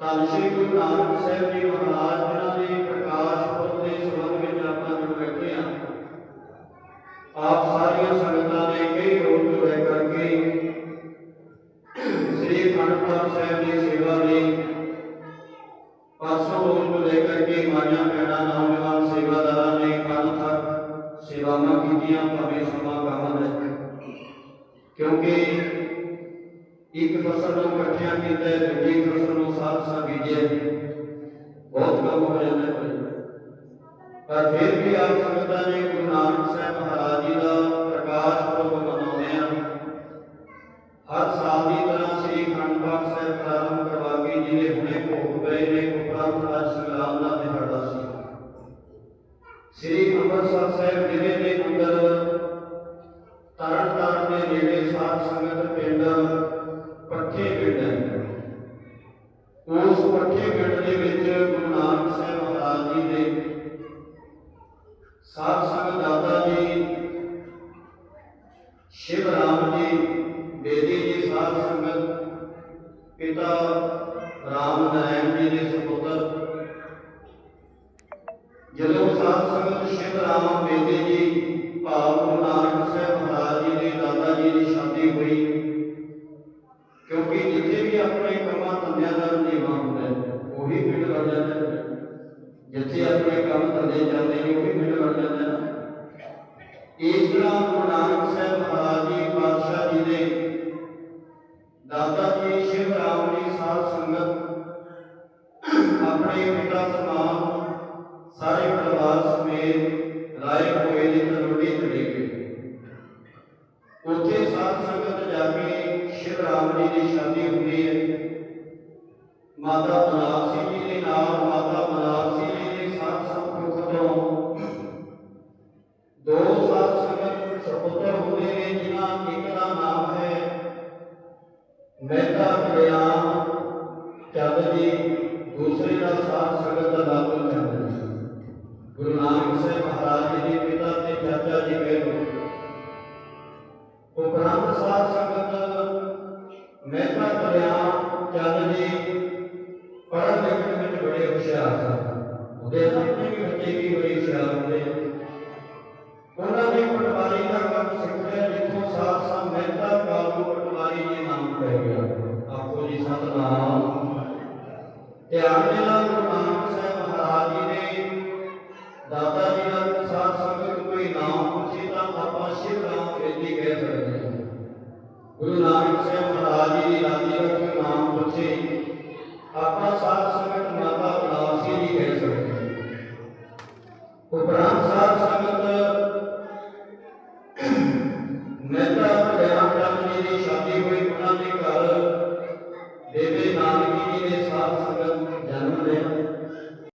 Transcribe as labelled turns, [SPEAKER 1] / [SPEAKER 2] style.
[SPEAKER 1] ਧੰਨ ਸ਼੍ਰੀ ਗੁਰੂ ਨਾਨਕ ਸਾਹਿਬ ਜੀ ਮਹਾਰਾਜ, ਜਿਨ੍ਹਾਂ ਦੇ ਪ੍ਰਕਾਸ਼ ਪੁਰਬ ਦੇ ਸੰਬੰਧ ਵਿੱਚ ਆਪਾਂ ਜੁੜ ਬੈਠੇ ਹਾਂ। ਆਪ ਸਾਰੀਆਂ ਸੰਗਤਾਂ ਨੇ ਕਈ ਰੋਜ਼ ਜੁੜੇ ਕਰਕੇ ਸ੍ਰੀ ਅਖੰਡ ਪਾਠ ਸਾਹਿਬ ਦੀ ਸੇਵਾ ਲਈ ਪਾਸੋਂ ਰੋਜ਼ ਤੋਂ ਲੈ ਕਰਕੇ ਮਾਈਆਂ ਭੈਣਾਂ ਨੌਜਵਾਨ ਸੇਵਾਦਾਰਾਂ ਨੇ ਕੱਲ੍ਹ ਤੱਕ ਸੇਵਾਵਾਂ ਕੀਤੀਆਂ, ਭਾਵੇਂ ਸਮਾਂ ਕਮ ਹੈ ਕਿਉਂਕਿ ਇੱਕ ਫਸਲ ਨੂੰ ਇਕੱਠਿਆਂ ਕੀਤਾ ਹੈ, ਦੂਜੀ ਫਸਲ ਨੂੰ ਸਾਥ ਸਾਥ ਬੀਜਿਆ ਬਹੁਤ ਕੰਮ ਹੋ ਜਾਂਦਾ ਹੈ ਭਾਈ। ਪਰ ਫਿਰ ਵੀ ਆਪ ਸੰਗਤਾਂ ਨੇ ਗੁਰੂ ਨਾਨਕ ਸਾਹਿਬ ਮਹਾਰਾਜ ਜੀ ਦਾ ਪ੍ਰਕਾਸ਼ ਪੁਰਬ ਮਨਾਉਂਦੇ ਆ ਹਰ ਸਾਲ ਦੀ ਤਰ੍ਹਾਂ ਸ੍ਰੀ ਅਖੰਡ ਪਾਠ ਸਾਹਿਬ ਪ੍ਰਾਰੰਭ ਕਰਵਾ ਕੇ ਜਿਹਦੇ ਹੁਣੇ ਭੋਗ ਪਏ ਨੇ ਉਪਰੰਤ ਅੱਜ ਸੰਗਰਾਮ ਦਾ ਦਿਹਾੜਾ ਸੀ। ਸ੍ਰੀ ਅੰਮ੍ਰਿਤਸਰ ਸਾਹਿਬ ਜ਼ਿਲ੍ਹੇ ਦੇ ਅੰਦਰ ਤਰਨ ਤਾਰਨ ਦੇ ਨੇੜੇ ਸਾਧ ਸੰਗਤ ਪਿੰਡ ਪੱਠੇ ਪਿੰਡ ਹੈ ਉਸ ਪਿੰਡ ਦੇ ਵਿੱਚ ਗੁਰੂ ਨਾਨਕ ਸਾਹਿਬ ਮਹਾਰਾਜ ਜੀ ਦੇ ਸਾਧ ਸੰਗਤ ਦਾਦਾ ਜੀ, ਸ਼ਿਵ ਰਾਮ ਜੀ, ਬੇਦੀ ਜੀ, ਸਾਧ ਸੰਗਤ ਪਿਤਾ ਰਾਮ ਨਾਰਾਇਣ ਜੀ ਦੇ ਸੁਪੁੱਤਰ, ਜਦੋਂ ਸਾਧ ਸੰਗਤ ਸ਼ਿਵ ਰਾਮ, ਬੇਦੀ ਜੀ, ਭਾਵ ਗੁਰੂ ਨਾਨਕ ਸਾਹਿਬ ਮਹਾਰਾਜ ਜੀ ਦੇ ਦਾਦਾ ਜੀ ਦੀ ਸ਼ਾਦੀ ਹੋਈ, ਕਿਉਂਕਿ ਜਿੱਥੇ ਵੀ ਆਪਣੇ ਕੰਮਾਂ ਧੰਦਿਆਂ ਦਾ ਉਹੀ ਪਿੰਡ ਬਣ ਜਾਂਦਾ ਹੈ। ਜਿੱਥੇ ਆਪਣੇ ਕੰਮ ਧੰਦੇ ਜਾਂਦੇ ਨੇ, ਉਹੀ ਪਿੰਡ ਬਣ ਜਾਂਦਾ ਹੈ। ਇਸ ਤਰ੍ਹਾਂ ਗੁਰੂ ਨਾਨਕ ਸਾਹਿਬ ਮਹਾਰਾਜ ਜੀ, ਪਾਤਸ਼ਾਹ ਜੀ ਦੇ ਦਾਦਾ ਜੀ ਸ਼ਿਵ ਰਾਮ ਜੀ ਸਾਧ ਸੰਗਤ, ਆਪਣੇ ਪਿਤਾ ਸਮਾਨ, ਸਾਰੇ ਪਰਿਵਾਰ ਸਮੇਤ ਰਾਏ ਹੋਏ ਦੀ ਤਲਵੜੀ ਚਲੇ ਗਏ ਉੱਥੇ ਸਾਧ ਸੰਗਤ ਜਾ ਕੇ ਸ਼ਿਵ ਰਾਮ ਜੀ ਦੀ ਸ਼ਾਦੀ ਹੁੰਦੀ ਹੈ। ਮਾਤਾ ਬਨਾਰਸੀ ਜੀ ਦੇ ਨਾਲ ਮਾਤਾ ਬਨਾਰਸੀ ਜੀ ਦੇ ਸਾਧ ਸੰਪੁੱਖ ਤੋਂ ਦੋ ਸਾਧ ਸੰਗਤ ਸਪੁੱਤਰ ਹੁੰਦੇ ਨੇ, ਜਿਨ੍ਹਾਂ ਇੱਕ ਦਾ ਨਾਮ ਹੈ ਮਹਿਤਾ ਕਲਿਆਣ ਚੰਦ ਜੀ, ਦੂਸਰੇ ਦਾ ਸਾਧ ਸੰਗਤ ਦਾ ਨਾਮ ਚੰਦ ਜੀ। ਗੁਰੂ ਨਾਨਕ ਸਾਹਿਬ ਮਹਾਰਾਜ ਜੀ ਦੇ ਪਿਤਾ ਤੇ ਚਾਚਾ ਜੀ ਕਹਿ ਲੋ ਉਪਰੰਤ ਸਾਧ ਸੰਗਤ ਮਹਿਤਾ ਕਲਿਆਣ ਚੰਦ ਜੀ ਪੜ੍ਹਨ ਲਿਖਣ ਵਿੱਚ ਬੜੇ ਹੁਸ਼ਿਆਰ ਸਨ ਉਹਦੇ ਆਪਣੇ ਵੀ ਬੱਚੇ ਵੀ ਬੜੇ ਹੁਸ਼ਿਆਰ ਹੁੰਦੇ ਉਹਨਾਂ ਨੇ ਪਟਵਾਰੀ ਦਾ ਕੰਮ ਸਿੱਖਿਆ ਜਿੱਥੋਂ ਸਾਧ ਸੰਗ ਮਹਿਤਾ ਕਾਲੂ ਪਟਵਾਰੀ ਜੀ ਨਾਮ ਪੈ ਗਿਆ ਆਪੋ ਜੀ ਸਤਨਾਮ ਧਿਆਨ ਦੇ ਨਾਲ ਗੁਰੂ ਨਾਨਕ ਸਾਹਿਬ ਮਹਾਰਾਜ ਜੀ ਨੇ ਦਾਦਾ ਜੀ ਦਾ ਸਾਧ ਸੰਗਤ ਕੋਈ ਨਾਮ ਪੁੱਛੇ ਤਾਂ ਆਪਾਂ ਸ਼ਿਵ ਰਾਮ ਬੇਦੀ ਕਹਿ ਸਕਦੇ ਹਾਂ ਗੁਰੂ ਨਾਨਕ ਸਾਹਿਬ ਮਹਾਰਾਜ ਜੀ ਦੀ ਦਾਦੀ ਦਾ ਕੋਈ ਨਾਮ ਪੁੱਛੇ ਆਪਾਂ ਸਾਧ ਸੰਗਤ ਮਾਤਾ ਬਨਾਰਸੀ ਜੀ ਕਹਿ ਸਕਦੇ। ਉਪਰੰਤ ਸਾਧ